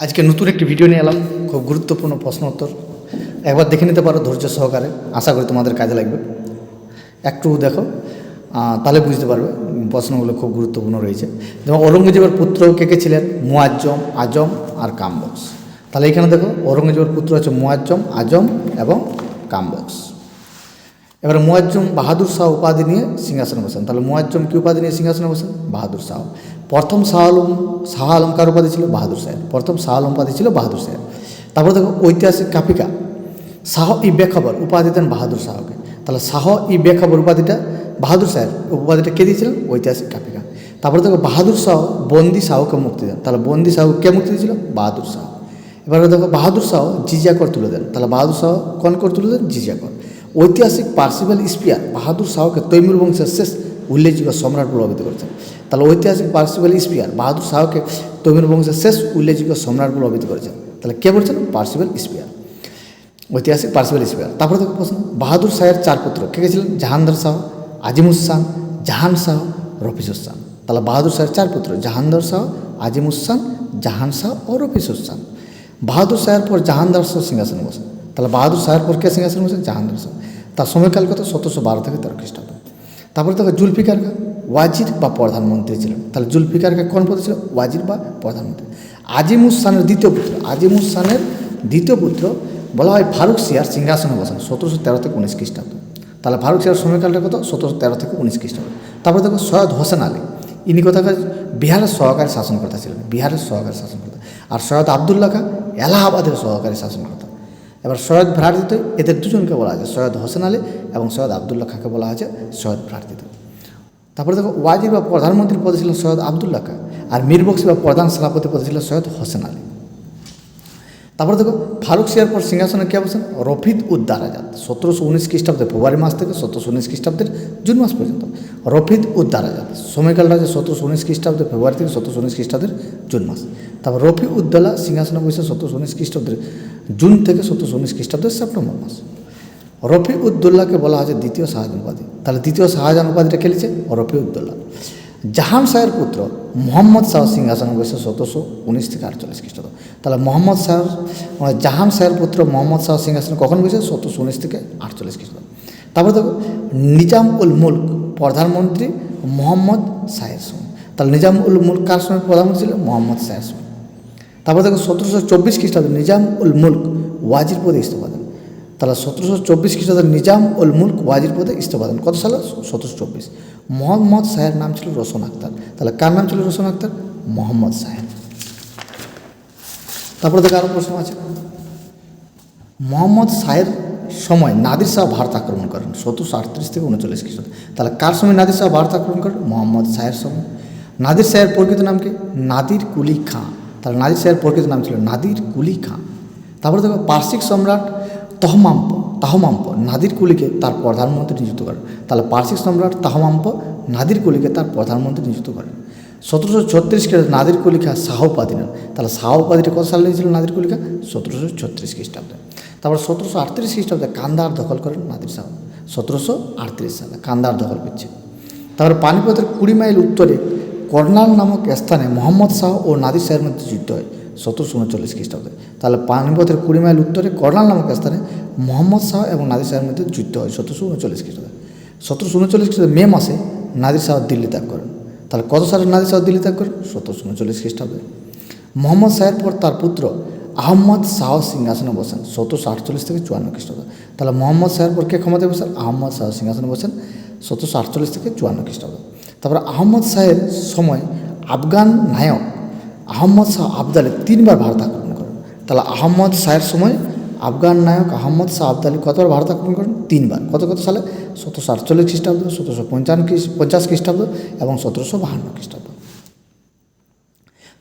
আজকে নতুন একটি ভিডিও নিয়ে এলাম। খুব গুরুত্বপূর্ণ প্রশ্ন উত্তর। একবার দেখে নিতে পারো ধৈর্য সহকারে। আশা করি তোমাদের কাজে লাগবে। একটু দেখো তাহলে বুঝতে পারবে প্রশ্নগুলো খুব গুরুত্বপূর্ণ রয়েছে। যেমন, ঔরঙ্গজেবের পুত্র কে কে ছিলেন? মুয়াজ্জম, আজম আর কামবক্স। তাহলে এখানে দেখো, ঔরঙ্গজেবের পুত্র হচ্ছে মুয়াজ্জম, আজম এবং কামবক্স। এবারে মুয়াজ্জম বাহাদুর শাহ উপাধি নিয়ে সিংহাসনে বসেন। তাহলে মুয়াজ্জম কি উপাধি নিয়ে সিংহাসনে বসেন? বাহাদুর শাহ। প্রথম শাহ আলম, শাহ আলমকার উপাধি ছিল? বাহাদুর সাহেব প্রথম শাহ আলম উপাধি ছিল বাহাদুর সাহেব তারপর দেখো, ঐতিহাসিক কাপিকা, শাহ ই বেখবর, উপাধি দেন বাহাদুর শাহকে। তাহলে শাহ ই বেখবর উপাধিটা, বাহাদুর সাহেব উপাধিটা কে দিয়েছিলেন ঐতিহাসিক কাপিকা। তারপরে দেখো, বাহাদুর শাহ বন্দি শাহকে মুক্তি দেন। তাহলে বন্দি শাহ কে মুক্তি দিয়েছিল? বাহাদুর শাহ। এবারে দেখো, বাহাদুর শাহ জিজিয়া কর তুলে দেন। তাহলে বাহাদুর শাহ কন কর তুলে দেন? জিজিয়া কর ঐতিহাসিক পার্সিবাল স্পিয়ার বাহাদুর শাহকে তৈমুর বংশের শেষ উল্লেখযোগ্য সম্রাট প্রভাবিত করেছেন। তাহলে ঐতিহাসিক পার্সিবাল স্পিয়ার বাহাদুর শাহকে তৈমুর বংশের শেষ উল্লেখযোগ্য সম্রাট প্রভাবিত করেছেন। তাহলে কে বলছেন? পার্সিবাল স্পিয়ার ঐতিহাসিক পার্সিবাল স্পিয়ার তারপরে দেখো প্রশ্ন, বাহাদুর শাহের চার পুত্র কে কে ছিলেন? জাহানদার শাহ আজিমুসান জাহান শাহ রফিসুসান তাহলে বাহাদুর শাহের চার পুত্র জাহানদার শাহ আজিমুসান জাহান শাহ ও রফিসুসান বাহাদুর শাহের পর জাহানদার শাহ সিংহাসনে বসেন। তাহলে বাহাদুর শাহের পর কে সিংহাসনে বসেন? জাহানদার শাহ। তার সময়কাল কত? সতেরোশো বারো থেকে তেরো খ্রিস্টাব্দ। তারপরে দেখো জুলফিকার ওয়াজির বা প্রধানমন্ত্রী ছিলেন তাহলে জুলফিকার কোন পদে ছিল? ওয়াজির বা প্রধানমন্ত্রী। আজিমুসানের দ্বিতীয় পুত্র। আজিমুসানের দ্বিতীয় পুত্র বলা হয় ফারুক সিয়ার সিংহাসনে বসেন, সতেরোশো তেরো থেকে উনিশ খ্রিস্টাব্দ। তাহলে ফারুক সিয়ার সময়কালটা কত? সতেরোশো তেরো থেকে উনিশ খ্রিস্টাব্দ। তারপরে দেখো সৈয়দ হোসেন আলী। ইনি কোথাকার বিহারের সহকারী শাসনকর্তা ছিলেন, বিহারের সহকারী শাসনকর্তা। আর সৈয়দ আবদুল্লাহ খা এলাহাবাদের সহকারী শাসনকর্তা। এবার সৈয়দ ভ্রাতৃত এদের দুজনকে বলা আছে সৈয়দ হোসেন আলী এবং সৈয়দ আবদুল্লাহ খাকে বলা হয়েছে সৈয়দ ভ্রাতৃত তারপরে দেখো, ওয়াজির বা প্রধানমন্ত্রীর পদে ছিলেন সৈয়দ আবদুল্লাহ খা, আর মীরবক্সি বা প্রধান সেনাপতি পদে ছিলেন সৈয়দ হোসেন আলী। তারপরে দেখো ফারুক সিয়ার পর সিংহাসনে কে বসেন রফিদ উদ্দারাজাত সতেরোশো উনিশ খ্রিস্টাব্দে ফেব্রুয়ারি মাস থেকে সতেরোশো উনিশ খ্রিস্টাব্দের জুন মাস পর্যন্ত। রফিদ উদ্দারাজাত সময়কালটা হচ্ছে সতেরোশো উনিশ খ্রিস্টাব্দে ফেব্রুয়ারি থেকে সতেরোশো উনিশ খ্রিস্টাব্দের জুন মাস। তারপর রফি উদ্দৌলা সিংহাসনে বসে সতেরোশো উনিশ খ্রিস্টাব্দের জুন থেকে সতেরোশো উনিশ খ্রিস্টাব্দের সেপ্টেম্বর মাস। রফি উদ্দৌল্লাকে বলা হয়েছে দ্বিতীয় শাহজাহান উপাধি। তাহলে দ্বিতীয় শাহজাহান উপাধিটা খেলেছে রফি উদ্দৌল্লা জাহান শাহের পুত্র মোহাম্মদ শাহ সিংহাসন বসে সতেরোশো উনিশ থেকে আটচল্লিশ খ্রিস্টাব্দ। তাহলে মোহাম্মদ শাহ মানে জাহান শাহের পুত্র মোহাম্মদ শাহ সিংহাসন কখন বসে সতেরোশো উনিশ থেকে আটচল্লিশ খ্রিস্টাব্দ। তারপর দেখো নিজাম উল মুল্ক প্রধানমন্ত্রী মোহাম্মদ শাহের সময় তাহলে নিজাম উল মুল্ক কার সময় প্রধানমন্ত্রী ছিল? মোহাম্মদ শাহের সময় তারপর দেখো, সতেরোশো চব্বিশ খ্রিস্টাব্দে নিজাম উল মুল্ক ওয়াজির পদে ইস্তফা দেন তাহলে সতেরোশো চব্বিশ খ্রিস্টাব্দে নিজাম উল মুল্ক ওয়াজির পদে ইস্তফা দেন কত সালে? সতেরোশো চব্বিশ। মোহাম্মদ শাহের নাম ছিল রোশন আক্তার তাহলে কার নাম ছিল রোশন আক্তার মোহাম্মদ শাহের তারপরে দেখো আরও প্রশ্ন আছে। মোহাম্মদ শাহের সময় নাদির শাহ ভারত আক্রমণ করেন, সতেরোশো আটত্রিশ থেকে উনচল্লিশ খ্রিস্টাব্দ। তাহলে কার সময় নাদির শাহ ভারত আক্রমণ করেন? মোহাম্মদ শাহের সময়। নাদির শাহের প্রকৃত নাম কি? নাদির কুলি খাঁ। তাহলে নাদির শাহের প্রকৃত নাম ছিল নাদির কুলি খাঁ। তারপরে দেখো পার্সিক সম্রাট তহমাম্প তাহমাম্প, নাদির কুলিকে তার প্রধানমন্ত্রী নিযুক্ত করেন তাহলে পার্সিক সম্রাট তাহমাম্প, নাদির কুলিকে তার প্রধানমন্ত্রী নিযুক্ত করেন সতেরোশো ছত্রিশ খ্রিস্টাব্দে নাদির কুলিখা শাহ উপাধি নেন। তাহলে শাহ উপাধিটা কত সালে নিয়েছিল নাদির কুলিখা সতেরোশো ছত্রিশ খ্রিস্টাব্দে। তারপর সতেরোশো আটত্রিশ খ্রিস্টাব্দে কান্দার দখল করেন নাদির শাহ সতেরোশো আটত্রিশ সালে কান্দার দখল করছে তারপর পানিপথের কুড়ি মাইল উত্তরে কর্নাল নামক স্থানে মোহাম্মদ শাহ ও নাদির শাহের মধ্যে যুদ্ধ হয়, সতেরোশো উনচল্লিশ খ্রিস্টাব্দে। তাহলে পানিপথের কুড়ি মাইল উত্তরে কর্নাল নামক স্থানে মোহাম্মদ শাহ এবং নাদির শাহের মধ্যে যুদ্ধ হয় সতেরোশো উনচল্লিশ খ্রিস্টাব্দে। সতেরোশো উনচল্লিশ খ্রিস্টাব্দে মে মাসে নাদির শাহ দিল্লি ত্যাগ করেন। তাহলে কত সালে নাদির শাহ দিল্লি ত্যাগ করেন? সতেরোশো উনচল্লিশ খ্রিস্টাব্দে। মোহাম্মদ শাহের পর তার পুত্র আহম্মদ শাহ সিংহাসনে বসেন সতেরোশো আটচল্লিশ থেকে চুয়ান্ন খ্রিস্টাব্দ। তাহলে মোহাম্মদ শাহের পর কে ক্ষমতায় বসেন? আহম্মদ শাহ সিংহাসনে বসেন সতেরোশো আটচল্লিশ থেকে চুয়ান্ন খ্রিস্টাব্দ। তারপরে আহম্মদ শাহের সময় আফগান নায়ক আহম্মদ শাহ আবদালি তিনবার ভারত আক্রমণ করেন। তাহলে আহম্মদ শাহের সময় আফগান নায়ক আহম্মদ শাহ আবদালি কতবার ভারত আক্রমণ করেন? তিনবার। কত কত সালে? সতেরোশো আটচল্লিশ খ্রিস্টাব্দ, সতেরোশো পঞ্চান্ন পঞ্চাশ খ্রিস্টাব্দ এবং সতেরোশো বাহান্ন খ্রিস্টাব্দ।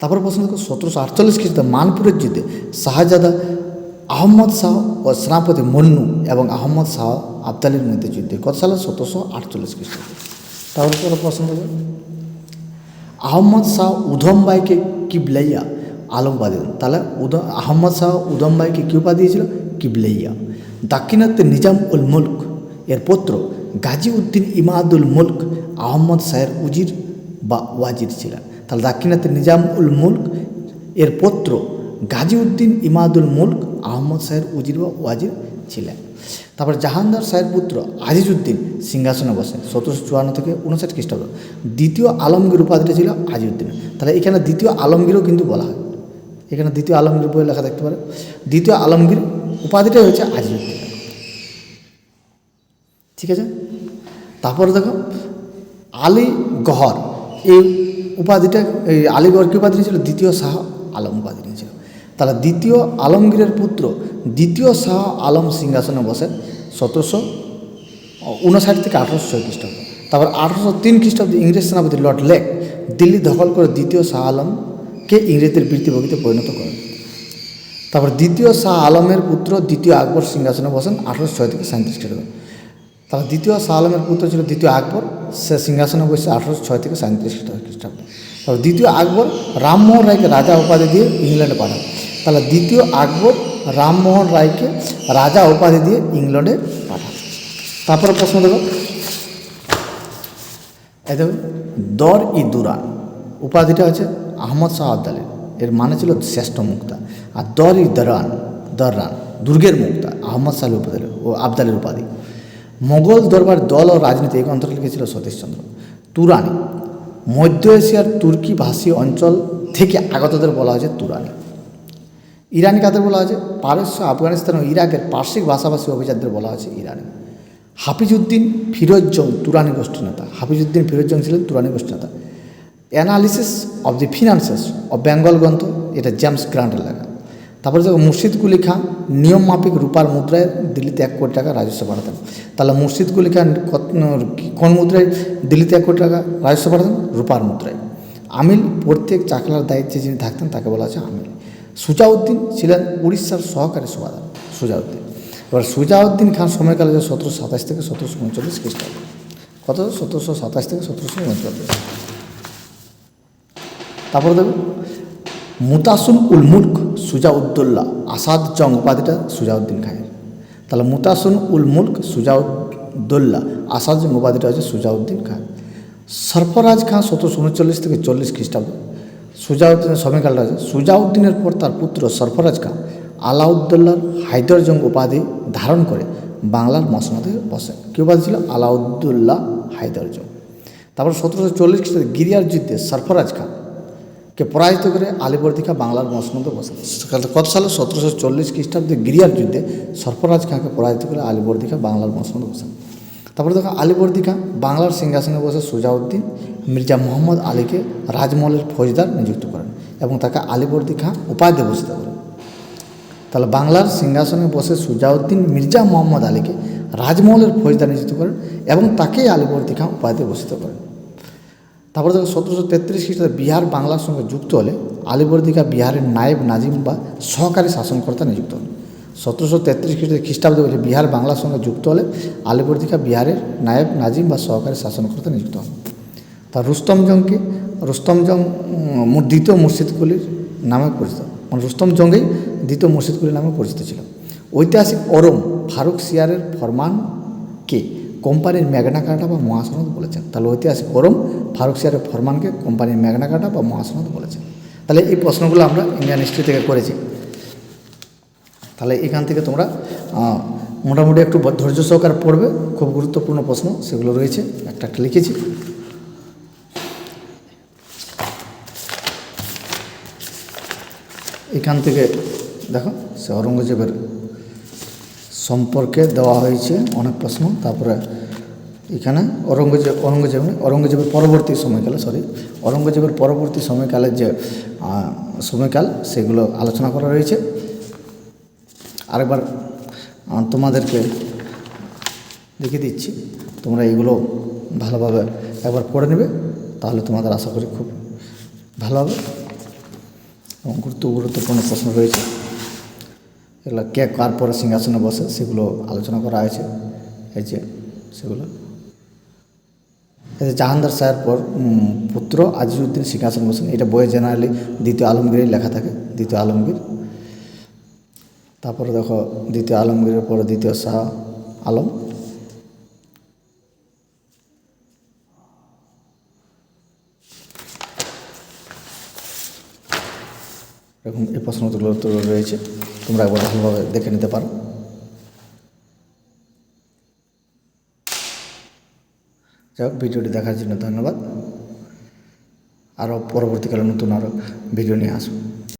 তারপর প্রশ্ন দেখো, সতেরোশো আটচল্লিশ খ্রিস্টাব্দে মানপুরের যুদ্ধে শাহজাদা আহম্মদ শাহ ও সেনাপতি মন্নু এবং আহম্মদ শাহ আবদালির মধ্যে যুদ্ধে কত সালে? সতেরোশো আটচল্লিশ খ্রিস্টাব্দ। তারপর প্রশ্ন দেখো আহম্মদ শাহ উধমবাইকে কিবলাইয়া আলম উপাধি তাহলে উদ আহম্মদ শাহ উদমবাইকে কী উপাধি দিয়েছিল? কিবলাইয়া। দাক্ষিণাত্যে নিজাম উল মুল্ক। এর পুত্র গাজী উদ্দিন ইমাদুল মুল্ক আহম্মদ শাহের উজির বা ওয়াজির ছিলেন। তাহলে দাক্ষিণাত্যে নিজাম উল মুল্ক। এর পুত্র গাজীউদ্দিন ইমাদুল মুলক আহম্মদ শাহের উজির বা ওয়াজির ছিলেন। তারপর জাহানদার শাহের পুত্র আজিজউদ্দিন সিংহাসনে বসেন, সতেরোশো চুয়ান্ন থেকে উনষাট খ্রিস্টাব্দ। দ্বিতীয় আলমগীর উপাধিটা ছিল আজিউদ্দিন তাহলে এখানে দ্বিতীয় আলমগীরও কিন্তু বলা হয়। এখানে দ্বিতীয় আলমগীর বই লেখা দেখতে পারে। দ্বিতীয় আলমগীর উপাধিটাই হচ্ছে আজিউদ্দিন ঠিক আছে? তারপরে দেখো, আলী গহর, এই উপাধিটা, এই আলীগড় কি উপাধি ছিল দ্বিতীয় শাহ আলম উপাধি নিয়েছিল। তাহলে দ্বিতীয় আলমগীরের পুত্র, দ্বিতীয় শাহ আলম সিংহাসনে বসে সতেরোশো উনষাট থেকে আঠারোশো ছয় খ্রিস্টাব্দ। তারপর আঠারোশো তিন খ্রিস্টাব্দে ইংরেজ সেনাপতি লর্ড লেক দিল্লি দখল করে দ্বিতীয় শাহ আলমকে ইংরেজদের বৃত্তিভোগীতে পরিণত করেন তারপর দ্বিতীয় শাহ আলমের পুত্র, দ্বিতীয় আকবর সিংহাসনে বসেন, আঠারোশো ছয় থেকে সাঁত্রিশ খ্রিস্টাব্দ। তারপর দ্বিতীয় শাহ আলমের পুত্র ছিল দ্বিতীয় আকবর, সে সিংহাসনে বসে আঠারোশো ছয় থেকে সাঁত্রিশ খ্রিস্টাব্দ। তারপর দ্বিতীয় আকবর রামমোহন রায়কে রাজা উপাধি দিয়ে ইংল্যান্ডে পাঠান। তাহলে দ্বিতীয় আকবর রামমোহন রায়কে রাজা উপাধি দিয়ে ইংল্যান্ডে পাঠান। তারপরে প্রশ্ন দেখো। এই দর ই দুরা। উপাধিটা হচ্ছে আহমদ শাহ আবদালের এর মানে ছিল শ্রেষ্ঠ মুক্তা। আর দর ই দরান, দররান, দুর্গের মুক্তা, আহমদ শাহ উপাধির ও আবদালের উপাধি। মোগল দরবার দল ও রাজনীতি এই লিখেছিল সতীশচন্দ্র তুরানি, মধ্য এশিয়ার তুর্কি ভাষী অঞ্চল থেকে আগতদের বলা হয়েছে তুরানি। ইরানি কাদের বলা হয়েছে? পারস্য, আফগানিস্তান ও ইরাকের পার্শ্বিক ভাষাভাষী অভিজাতদের বলা হয়েছে ইরানি। হাফিজউদ্দিন ফিরোজজং তুরানি গোষ্ঠী নেতা। হাফিজউদ্দিন ফিরোজজং ছিলেন তুরানি গোষ্ঠী নেতা। Analysis of the finances of Bengal গ্রন্থ এটা জেমস গ্রান্টের লেখা। তারপরে দেখো, মুর্শিদ কুলি খান নিয়ম মাফিক রূপার মুদ্রায় দিল্লিতে এক কোটি টাকা রাজস্ব পাঠাতেন। তাহলে মুর্শিদ কুলি খান কোন মুদ্রায় দিল্লিতে এক কোটি টাকা রাজস্ব পাঠাতেন? রূপার মুদ্রায়। আমিল, প্রত্যেক চাকলার দায়িত্বে যিনি থাকতেন, তাকে বলা হচ্ছে আমিল। সুজাউদ্দিন ছিলেন উড়িষ্যার সহকারী সুবাদার, সুজাউদ্দিন। এবার সুজাউদ্দিন খান সময়কালে যে সতেরোশো সাতাশ থেকে সতেরোশো উনচল্লিশ খ্রিস্টাব্দ। কত? সতেরোশো সাতাশ থেকে সতেরোশো উনচল্লিশ। তারপরে দেখো মুতাসুন উল মুলক সুজাউদ্দৌল্লা আসাদ জং উপাধিটা সুজাউদ্দিন খানের তাহলে মুতাসুন উল মুলক সুজাউদ্দৌল্লা আসাদ জং উপাধিটা হচ্ছে সুজাউদ্দিন খান সরফরাজ খান সতেরোশো উনচল্লিশ থেকে চল্লিশ খ্রিস্টাব্দ, সুজাউদ্দিনের সময়কালটা আছে সুজাউদ্দিনের পর তার পুত্র সরফরাজ খান আলাউদ্দৌল্লার হায়দর জং উপাধি ধারণ করে বাংলার মসনদে বসে। কী উপাধি ছিল? আলাউদ্দৌল্লাহ হায়দর জং। তারপর সতেরোশো চল্লিশ খ্রিস্টাব্দে গিরিয়ার যুদ্ধে সরফরাজ খান কে পরাজিত করে আলিবর্দিখা বাংলার মসনদে বসেন কত সালে? সতেরোশো চল্লিশ খ্রিস্টাব্দে গিরিয়ার যুদ্ধে সরফরাজ খাঁকে পরাজিত করে আলিবর্দিখা বাংলার মসনদে বসেন তারপরে দেখো আলিবর্দিখা বাংলার সিংহাসনে বসে সুজাউদ্দিন, মির্জা মোহাম্মদ আলীকে রাজমহলের ফৌজদার নিযুক্ত করেন এবং তাকে আলিবর্দি খাঁ উপাধি বসতে করেন। তাহলে বাংলার সিংহাসনে বসে সুজাউদ্দিন, মির্জা মোহাম্মদ আলীকে রাজমহলের ফৌজদার নিযুক্ত করেন এবং তাকেই আলিবর্দি খাঁ উপাধি বসিত করেন। তারপরে দেখো সতেরোশো তেত্রিশ খ্রিস্টাব্দে বিহার বাংলার সঙ্গে যুক্ত হলে আলিবর্দিকা বিহারের নায়েব নাজিম বা সহকারী শাসনকর্তা নিযুক্ত হন। সতেরোশো তেত্রিশ খ্রিস্টাব্দে খ্রিস্টাব্দে বলে বিহার বাংলার সঙ্গে যুক্ত হলে আলিবর্দিকা বিহারের নায়েব নাজিম বা সহকারী শাসনকর্তা নিযুক্ত হন। তার রুস্তম জংকে রুস্তম জং দ্বিতীয় মুর্শিদকুলির নামে পরিচিত। মানে রুস্তম জঙ্গেই দ্বিতীয় মুর্শিদকুলি নামে পরিচিত ছিল। ঐতিহাসিক অরম ফারুক সিয়ারের ফরমানকে কোম্পানির ম্যাগনা কাটা বা মহাসনদ বলেছেন। তাহলে ঐতিহাসিক ওরম ফারুক সিয়ারের ফরমানকে কোম্পানির ম্যাগনা কাটা বা মহাসনদ বলেছেন। তাহলে এই প্রশ্নগুলো আমরা ইন্ডিয়ান হিস্ট্রি থেকে করেছি। তাহলে এখান থেকে তোমরা মোটামুটি একটু ধৈর্য সহকারে পড়বে। খুব গুরুত্বপূর্ণ প্রশ্ন, সেগুলো রয়েছে। একটা একটা লিখেছি। এখান থেকে দেখো, সে ঔরঙ্গজেবের সম্পর্কে দেওয়া হয়েছে অনেক প্রশ্ন তারপরে এখানে ঔরঙ্গজেব ঔরঙ্গজেব নয়, ঔরঙ্গজেবের পরবর্তী সময়কালে সরি ঔরঙ্গজেবের পরবর্তী সময়কালের যে সময়কাল সেগুলো আলোচনা করা রয়েছে। আরেকবার তোমাদেরকে দেখিয়ে দিচ্ছি তোমরা এগুলো ভালোভাবে একবার পড়ে নেবে তাহলে তোমাদের আশা করি খুব ভালো হবে। এবং গুরুত্ব গুরুত্বপূর্ণ প্রশ্ন রয়েছে। এগুলো কে কার পরে সিংহাসনে বসে সেগুলো আলোচনা করা হয়েছে। এই যে সেগুলো। এই যে জাহানদার শাহের পর পুত্র আজিজুদ্দিন সিংহাসন বসেন। এটা বইয়ে জেনারেলি দ্বিতীয় আলমগীরেই লেখা থাকে, দ্বিতীয় আলমগীর। তারপরে দেখো, দ্বিতীয় আলমগীরের পরে দ্বিতীয় শাহ আলম। এরকম এই প্রশ্নগুলো রয়েছে। তোমরা একবার ভালোভাবে দেখে নিতে পারো। যাই হোক ভিডিওটি দেখার জন্য ধন্যবাদ। আরও পরবর্তীকালে নতুন আরও ভিডিও নিয়ে আসব।